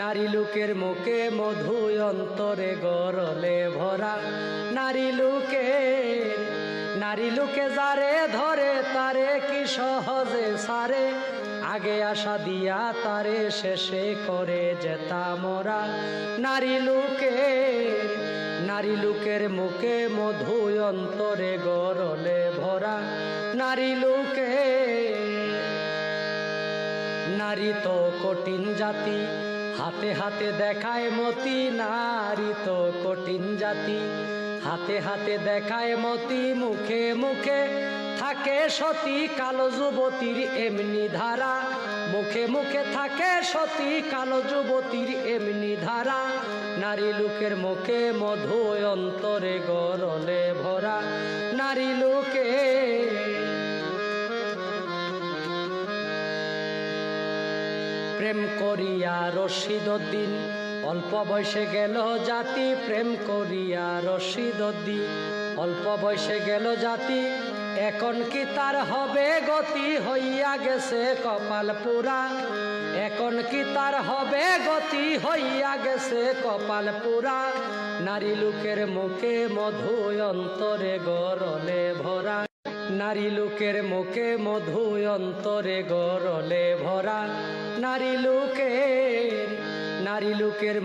নারী লোকের মুখে মধু অন্তরে গরলে ভরা। নারী লোকের নারী লোকে যারে ধরে, তারে কি সহজে সারে? আগে আশা দিয়া তারে শেষে করে যেতা মরা। নারী লোকে, নারী লোকের মুখে মধু অন্তরে গরলে ভরা। নারী লোকে, নারী তো কঠিন জাতি হাতে হাতে দেখায় মতি নারী তো কঠিন জাতি। হাতে হাতে দেখায় মতি, মুখে মুখে থাকে সতী কালো যুবতীর এমনি ধারা। মুখে মুখে থাকে সতী কালো যুবতীর এমনি ধারা। নারী লোকের মুখে মধু অন্তরে গরলে ভরা। নারী লোকে প্রেম করিয়া রশিদুদ্দিন অল্প বয়সে গেল জাতি, প্রেম করিয়া রশিদুদ্দিন অল্প বয়সে গেল জাতি, এখন কি তার হবে? গতি হইয়া গেছে কপাল পুরা। এখন কি তার হবে? গতি হইয়া গেছে কপাল পুরা। নারী লোকের মুখে মধু অন্তরে গরলে ভরা। নারী লোকের মুখে মধু অন্তরে গরলে ভরা। নারী লোকের নারী লোকের